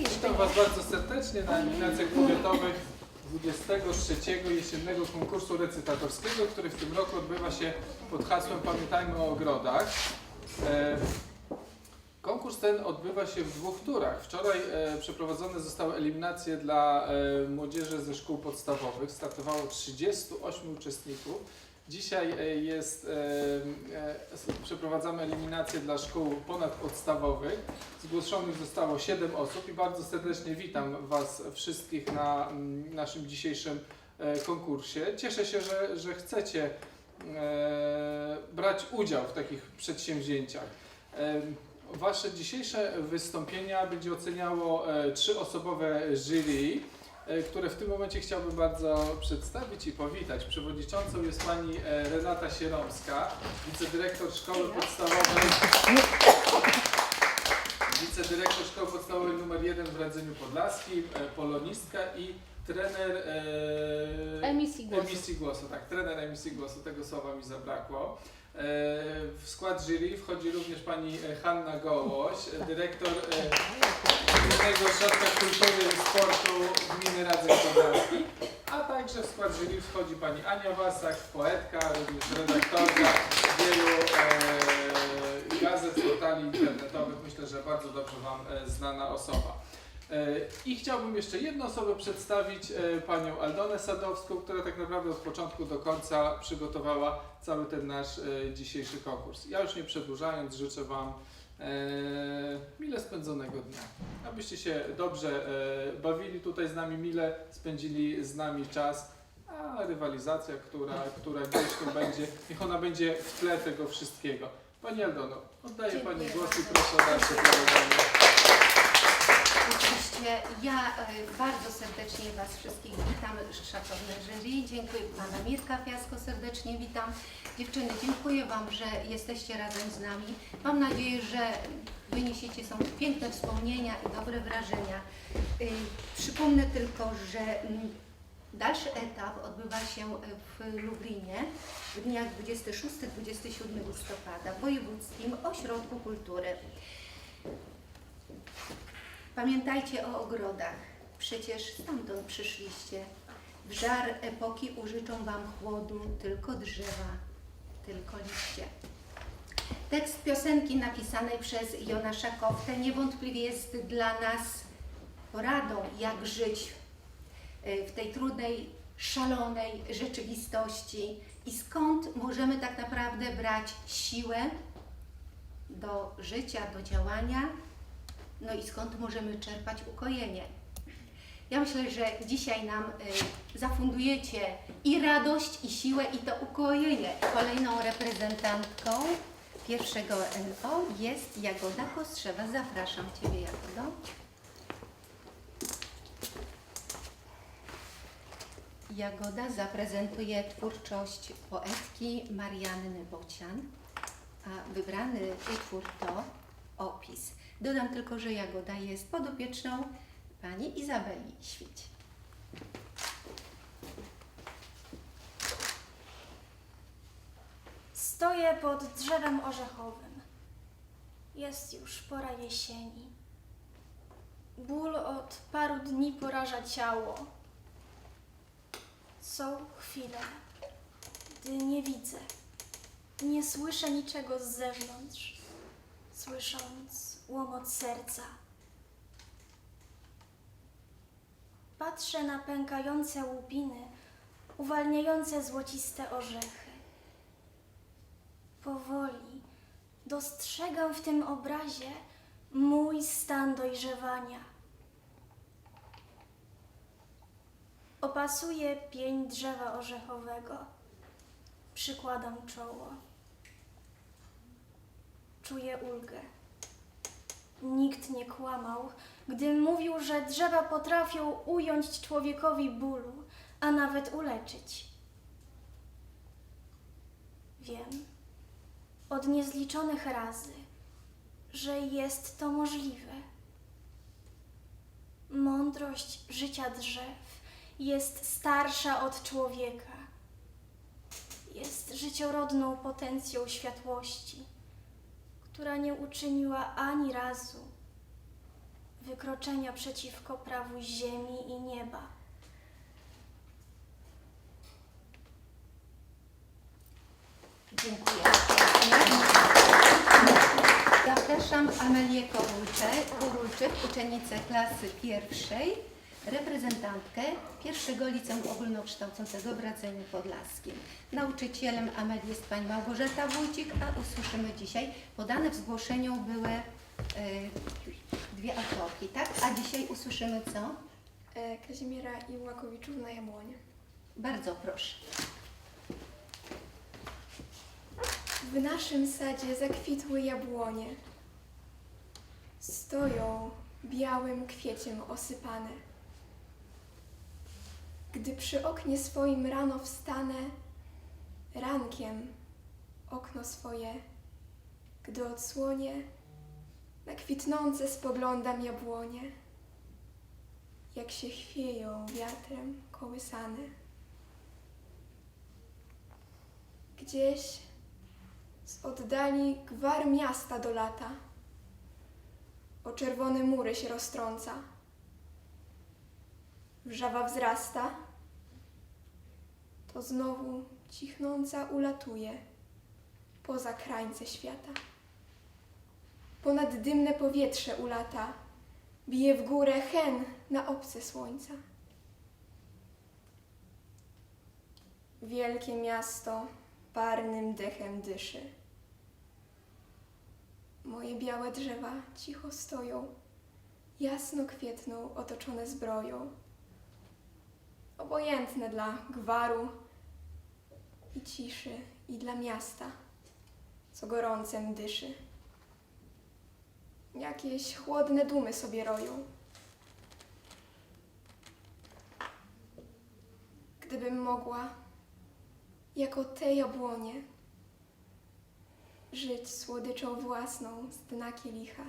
Jeszcze Witam. Was bardzo serdecznie na eliminacjach powiatowych 23 jesiennego konkursu recytatorskiego, który w tym roku odbywa się pod hasłem Pamiętajmy o ogrodach. E, Konkurs ten odbywa się w dwóch turach. Wczoraj e, przeprowadzone zostały eliminacje dla e, młodzieży ze szkół podstawowych. Startowało 38 uczestników. Dzisiaj e, jest, e, e, przeprowadzamy eliminację dla szkół ponadpodstawowych. Zgłoszonych zostało 7 osób i bardzo serdecznie witam Was wszystkich na naszym dzisiejszym konkursie. Cieszę się, że, że chcecie brać udział w takich przedsięwzięciach. Wasze dzisiejsze wystąpienia będzie oceniało trzyosobowe jury, które w tym momencie chciałbym bardzo przedstawić i powitać. Przewodniczącą jest pani e, Renata Sieromska, wicedyrektor szkoły podstawowej wicedyrektor szkoły podstawowej nr 1 w Radzeniu Podlaskim, e, polonistka i trener e, Emisji głosu. emisji głosu. Tak, trener emisji głosu, tego słowa mi zabrakło. E, W skład jury wchodzi również pani e, Hanna Gołoś, e, dyrektor e, Gminnego Ośrodka Kultury i Sportu Gminy Radzeń Podlaski, a także w skład jury wchodzi pani Ania Wasak, poetka, również redaktorka wielu e, gazet, portali internetowych. Myślę, że bardzo dobrze Wam e, znana osoba. E, I chciałbym jeszcze jedną osobę przedstawić, e, panią Aldonę Sadowską, która tak naprawdę od początku do końca przygotowała cały ten nasz e, dzisiejszy konkurs. Ja już nie przedłużając, życzę Wam mile spędzonego dnia. Abyście się dobrze bawili tutaj z nami, mile spędzili z nami czas, a rywalizacja, która, która gdzieś tu będzie, niech ona będzie w tle tego wszystkiego. Pani Aldono, oddaję Dziękuję Pani głos i proszę o dalsze prowadzenie. Oczywiście ja e, bardzo serdecznie Was wszystkich witam, szanowne jury. Dziękuję Pana Mirka Fiasko, serdecznie witam. Dziewczyny, dziękuję Wam, że jesteście razem z nami. Mam nadzieję, że wyniesiecie są piękne wspomnienia i dobre wrażenia. Y, Przypomnę tylko, że mm, dalszy etap odbywa się w Lublinie w dniach 26-27 listopada w Wojewódzkim Ośrodku Kultury. Pamiętajcie o ogrodach, przecież stamtąd przyszliście. W żar epoki użyczą Wam chłodu tylko drzewa, tylko liście. Tekst piosenki napisanej przez Jonasza Koftę niewątpliwie jest dla nas poradą, jak żyć y, w tej trudnej, szalonej rzeczywistości i skąd możemy tak naprawdę brać siłę do życia, do działania, no i skąd możemy czerpać ukojenie. Ja myślę, że dzisiaj nam y, zafundujecie i radość, i siłę, i to ukojenie. Kolejną reprezentantką pierwszego NO jest Jagoda Kostrzewa. Zapraszam Ciebie, Jagodo. Jagoda zaprezentuje twórczość poetki Marianny Bocian, a wybrany utwór to. Dodam tylko, że Jagoda jest podopieczną pani Izabeli Świć. Stoję pod drzewem orzechowym. Jest już pora jesieni. Ból od paru dni poraża ciało. Są chwile, gdy nie widzę, nie słyszę niczego z zewnątrz, słysząc łomot serca. Patrzę na pękające łupiny, uwalniające złociste orzechy. Powoli dostrzegam w tym obrazie mój stan dojrzewania. Opasuję pień drzewa orzechowego, przykładam czoło. Czuję ulgę. Nikt nie kłamał, gdy mówił, że drzewa potrafią ująć człowiekowi bólu, a nawet uleczyć. Wiem od niezliczonych razy, że jest to możliwe. Mądrość życia drzew jest starsza od człowieka. Jest życiorodną potencją światłości, która nie uczyniła ani razu wykroczenia przeciwko prawu ziemi i nieba. Dziękuję. Zapraszam Amelię Korulczyk, uczennicę klasy pierwszej, reprezentantkę pierwszego liceum ogólnokształcącego w Radzeniu Podlaskim. Nauczycielem Amelii jest pani Małgorzata Wójcik, a usłyszymy dzisiaj, podane w zgłoszeniu były e, dwie autorki, tak? A dzisiaj usłyszymy co? E, Kazimiera Iłakowiczów na Jabłonie. Bardzo proszę. W naszym sadzie zakwitły jabłonie. Stoją białym kwieciem osypane. Gdy przy oknie swoim rano wstanę, rankiem okno swoje, gdy odsłonię, na kwitnące spoglądam jabłonie, jak się chwieją wiatrem kołysane. Gdzieś z oddali gwar miasta do lata. O czerwone mury się roztrąca. Wrzawa wzrasta. To znowu cichnąca ulatuje poza krańce świata. Ponad dymne powietrze ulata. Bije w górę hen na obce słońca. Wielkie miasto parnym dechem dyszy. Moje białe drzewa cicho stoją, jasno kwietną, otoczone zbroją. Obojętne dla gwaru i ciszy, i dla miasta, co gorącem dyszy. Jakieś chłodne dumy sobie roją. Gdybym mogła, jako te jabłonie, żyć słodyczą własną z dna kielicha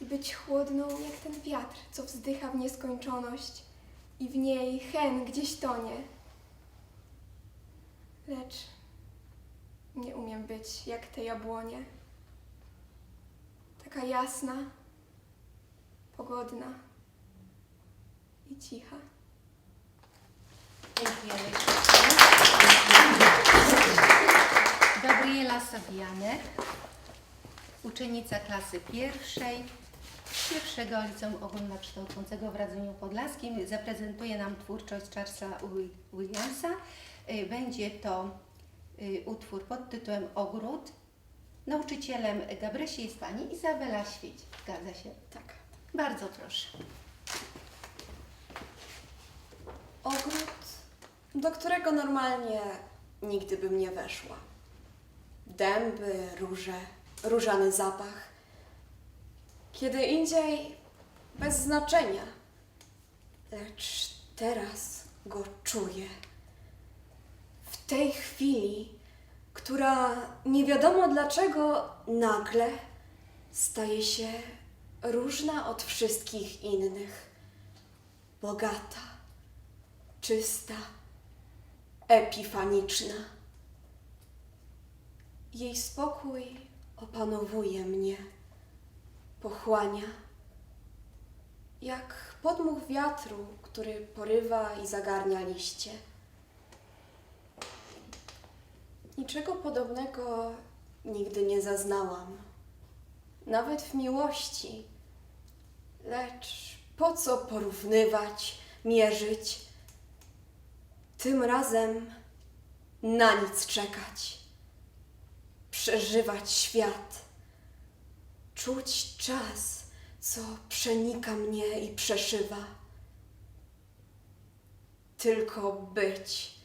i być chłodną jak ten wiatr, co wzdycha w nieskończoność i w niej hen gdzieś tonie. Lecz nie umiem być jak te jabłonie, taka jasna, pogodna i cicha. Dziękujemy. Gabriela Sabianek, uczennica klasy pierwszej pierwszego liceum ogólnokształcącego w Radzeniu Podlaskim. Zaprezentuje nam twórczość Charlesa Wi- Williamsa. Y, Będzie to y, utwór pod tytułem Ogród. Nauczycielem Gabrysi jest pani Izabela Świeć. Zgadza się? Tak. Bardzo proszę. Ogród, do którego normalnie nigdy bym nie weszła. Dęby, róże, różany zapach. Kiedy indziej bez znaczenia, lecz teraz go czuję. Tej chwili, która nie wiadomo dlaczego nagle staje się różna od wszystkich innych, bogata czysta, epifaniczna. Jej spokój opanowuje mnie, pochłania, jak podmuch wiatru, który porywa i zagarnia liście. Niczego podobnego nigdy nie zaznałam, nawet w miłości. Lecz po co porównywać, mierzyć? Tym razem na nic czekać, przeżywać świat, czuć czas, co przenika mnie i przeszywa. Tylko być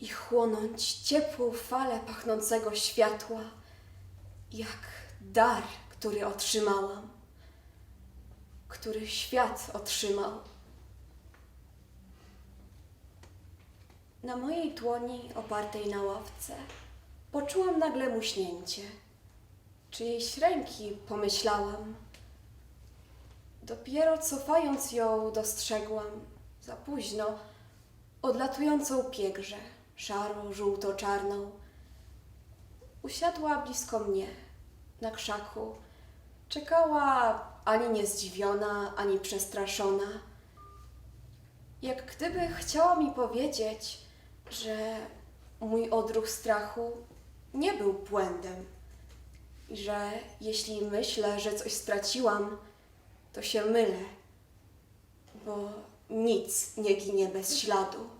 i chłonąć ciepłą falę pachnącego światła, jak dar, który otrzymałam, który świat otrzymał. Na mojej dłoni opartej na ławce poczułam nagle muśnięcie. Czyjejś ręki pomyślałam. Dopiero cofając ją dostrzegłam za późno odlatującą piegrze, szaro, żółto-czarną. Usiadła blisko mnie, na krzaku. Czekała, ani nie zdziwiona, ani przestraszona. Jak gdyby chciała mi powiedzieć, że mój odruch strachu nie był błędem i że jeśli myślę, że coś straciłam, to się mylę, bo nic nie ginie bez śladu.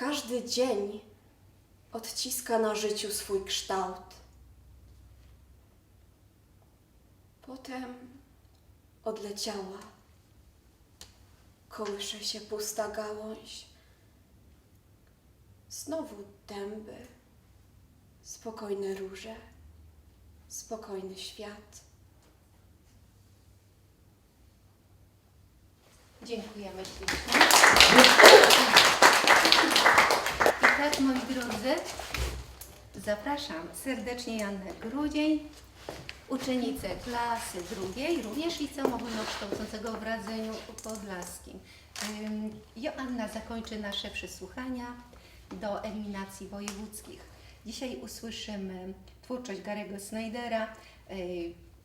Każdy dzień odciska na życiu swój kształt. Potem odleciała. Kołysze się pusta gałąź. Znowu dęby, spokojne róże, spokojny świat. Dziękujemy ślicznie. Tak, moi drodzy, zapraszam serdecznie Jannę Grudzień, uczennicę klasy drugiej, również liceum ogólnokształcącego w Radzeniu Podlaskim. Joanna zakończy nasze przesłuchania do eliminacji wojewódzkich. Dzisiaj usłyszymy twórczość Garego Snydera.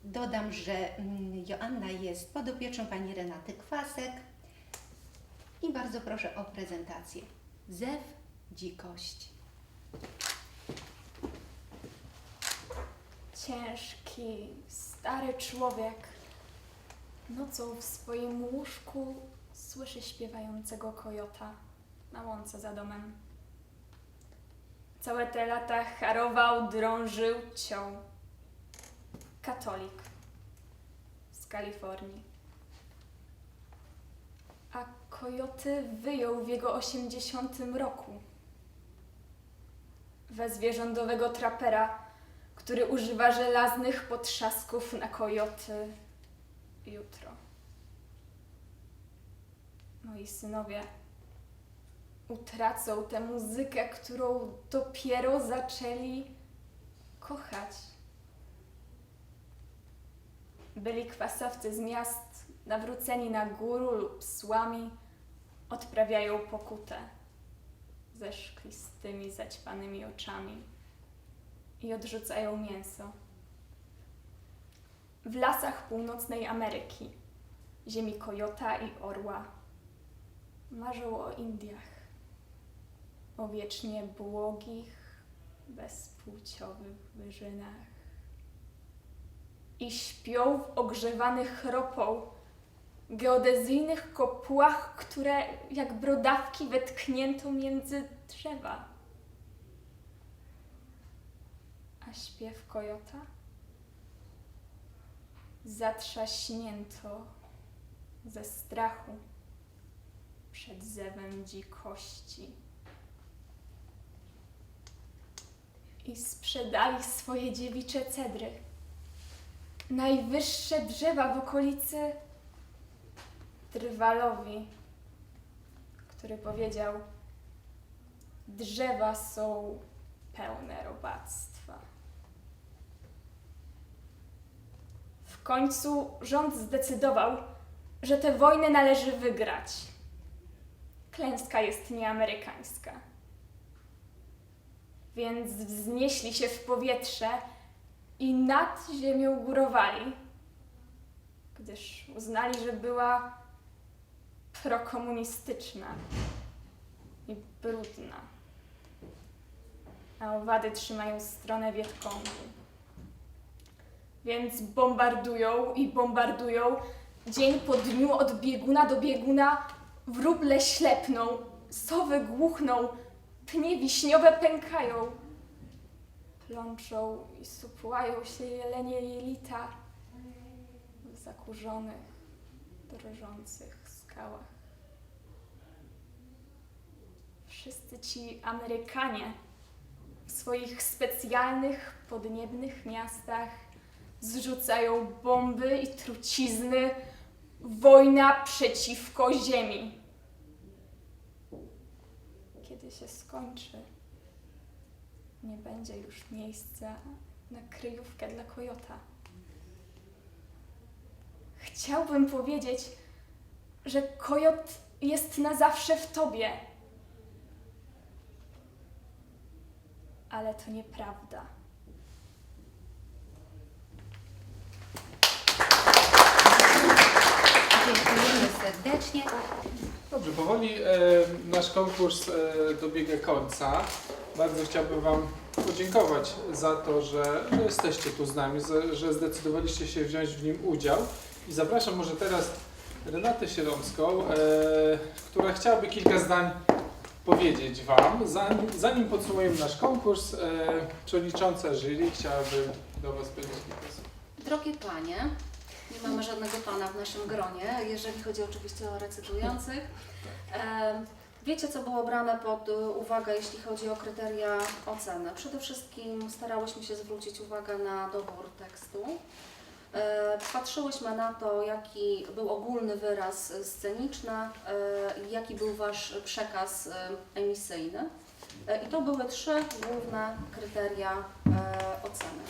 Dodam, że mm, Joanna jest podopieczą pani Renaty Kwasek i bardzo proszę o prezentację. Zew, dzikość. Ciężki, stary człowiek nocą w swoim łóżku słyszy śpiewającego kojota na łące za domem. Całe te lata harował, drążył, ciął. Katolik z Kalifornii. A kojoty wyjął w jego osiemdziesiątym roku. Wezwie rządowego trapera, który używa żelaznych potrzasków na kojoty jutro. Moi synowie utracą tę muzykę, którą dopiero zaczęli kochać. Byli kwasowcy z miast, nawróceni na góru lub słami, odprawiają pokutę ze szklistymi, zaćpanymi oczami i odrzucają mięso. W lasach północnej Ameryki, ziemi kojota i orła, marzą o Indiach, o wiecznie błogich, bezpłciowych wyżynach. I śpią w ogrzewanych ropą, geodezyjnych kopułach, które jak brodawki wetknięto między drzewa. A śpiew kojota? Zatrzaśnięto ze strachu przed zewem dzikości. I sprzedali swoje dziewicze cedry. Najwyższe drzewa w okolicy Drwalowi, który powiedział: Drzewa są pełne robactwa. W końcu rząd zdecydował, że tę wojnę należy wygrać. Klęska jest nieamerykańska. Więc wznieśli się w powietrze i nad ziemią górowali, gdyż uznali, że była prokomunistyczna i brudna. A owady trzymają stronę Wietkongu. Więc bombardują i bombardują. Dzień po dniu od bieguna do bieguna wróble ślepną, sowy głuchną, pnie wiśniowe pękają. Plączą i supłają się jelenie jelita w zakurzonych, drżących skałach. Wszyscy ci Amerykanie w swoich specjalnych podniebnych miastach zrzucają bomby i trucizny. Wojna przeciwko Ziemi. Kiedy się skończy, nie będzie już miejsca na kryjówkę dla kojota. Chciałbym powiedzieć, że kojot jest na zawsze w tobie. ale to nieprawda. Dziękujemy serdecznie. Dobrze, powoli e, nasz konkurs e, dobiega końca. Bardzo chciałbym Wam podziękować za to, że jesteście tu z nami, że, że zdecydowaliście się wziąć w nim udział. I zapraszam może teraz Renatę Sieromską, e, która chciałaby kilka zdań powiedzieć Wam. Zanim, zanim podsumujemy nasz konkurs, e, przewodnicząca jury chciałaby do Was powiedzieć kilka słów. Drogie panie, nie mamy żadnego pana w naszym gronie, jeżeli chodzi oczywiście o recytujących. E, Wiecie, co było brane pod uwagę, jeśli chodzi o kryteria oceny? Przede wszystkim starałyśmy się zwrócić uwagę na dobór tekstu. E, Patrzyłyśmy na to, jaki był ogólny wyraz sceniczny, e, jaki był Wasz przekaz e, emisyjny. I to były trzy główne kryteria oceny.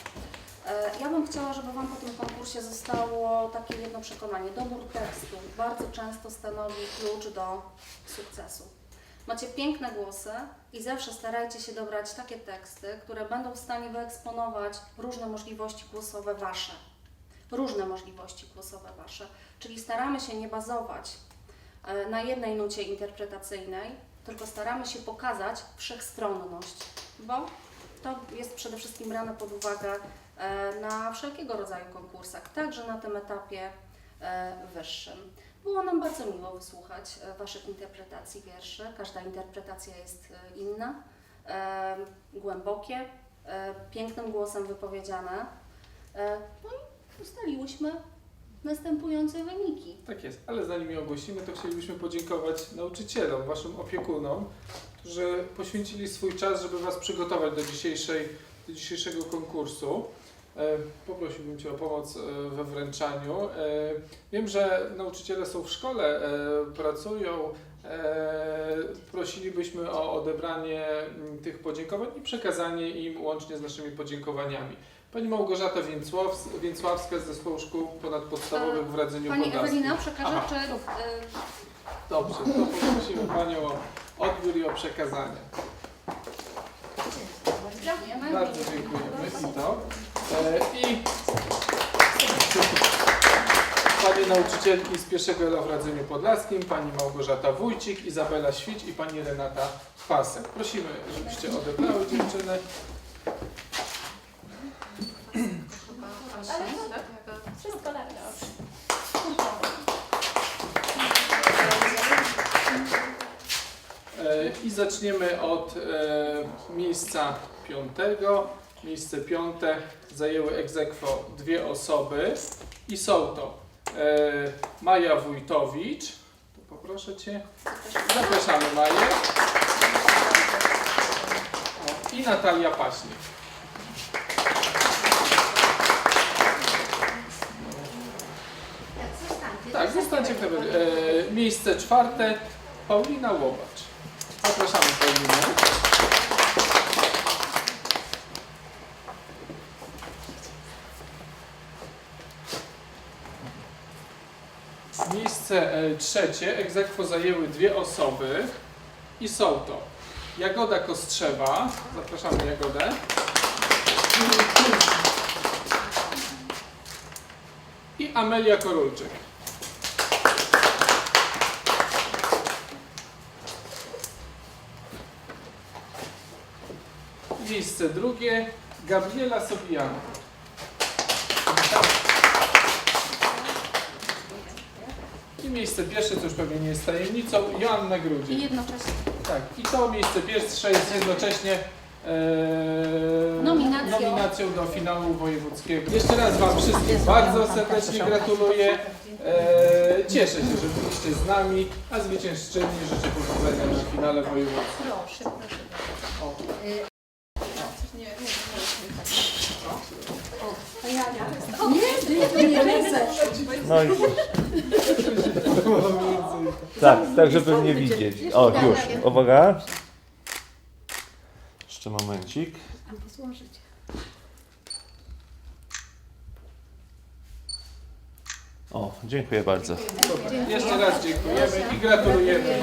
Ja bym chciała, żeby Wam po tym konkursie zostało takie jedno przekonanie. Dobór tekstu bardzo często stanowi klucz do sukcesu. Macie piękne głosy i zawsze starajcie się dobrać takie teksty, które będą w stanie wyeksponować różne możliwości głosowe Wasze. Różne możliwości głosowe Wasze. Czyli staramy się nie bazować e, na jednej nucie interpretacyjnej, tylko staramy się pokazać wszechstronność, bo to jest przede wszystkim brane pod uwagę e, na wszelkiego rodzaju konkursach, także na tym etapie e, wyższym. Było nam bardzo miło wysłuchać Waszych interpretacji wierszy. Każda interpretacja jest inna, głębokie, pięknym głosem wypowiedziane. No ustaliłyśmy następujące wyniki. Tak jest, ale zanim je ogłosimy, to chcielibyśmy podziękować nauczycielom, waszym opiekunom, którzy poświęcili swój czas, żeby was przygotować do, dzisiejszej, do dzisiejszego konkursu. E, Poprosiłbym Cię o pomoc e, we wręczaniu. E, Wiem, że nauczyciele są w szkole, pracują. Prosilibyśmy o odebranie tych podziękowań i przekazanie im łącznie z naszymi podziękowaniami. Pani Małgorzata Więcławs- Więcławska z Zespołu Szkół Ponadpodstawowych w Radzeniu Pani Podlaskim. Ewelina przekaże, Aha. czy e, Dobrze, to poprosimy Panią o odbiór i o przekazanie. dziękujemy? Bardzo dziękujemy i to. E, I Panie nauczycielki z pierwszego L w Radzeniu Podlaskim, Pani Małgorzata Wójcik, Izabela Świć i Pani Renata Pasek. Prosimy, żebyście odebrały dziewczyny. I zaczniemy od e, miejsca piątego. Miejsce piąte zajęły egzekwo dwie osoby i są to e, Maja Wójtowicz. To poproszę Cię. Zapraszamy Maję. O, I Natalia Paśnik. Tak, zostańcie. Tak, w. E, miejsce czwarte Paulina Łobacz. Zapraszamy Paulinę. Miejsce e, trzecie egzekwo zajęły dwie osoby i są to Jagoda Kostrzewa. Zapraszamy Jagodę. I Amelia Korulczyk. Miejsce drugie Gabriela Sobijana. Miejsce pierwsze, co już pewnie nie jest tajemnicą, Joanna I Grudzień. jednocześnie Tak, i to miejsce pierwsze jest jednocześnie e, Nominacją. nominacją do finału wojewódzkiego. Jeszcze raz Wam wszystkim bardzo serdecznie gratuluję. E, cieszę się, że byliście z nami, a zwyciężczyni życzę powodzenia na finale wojewódzkim. Proszę, proszę. O. Y, No i tak, tak żeby mnie widzieć. O, już. Uwaga. Jeszcze momencik. O, dziękuję bardzo. Jeszcze raz dziękujemy i gratulujemy.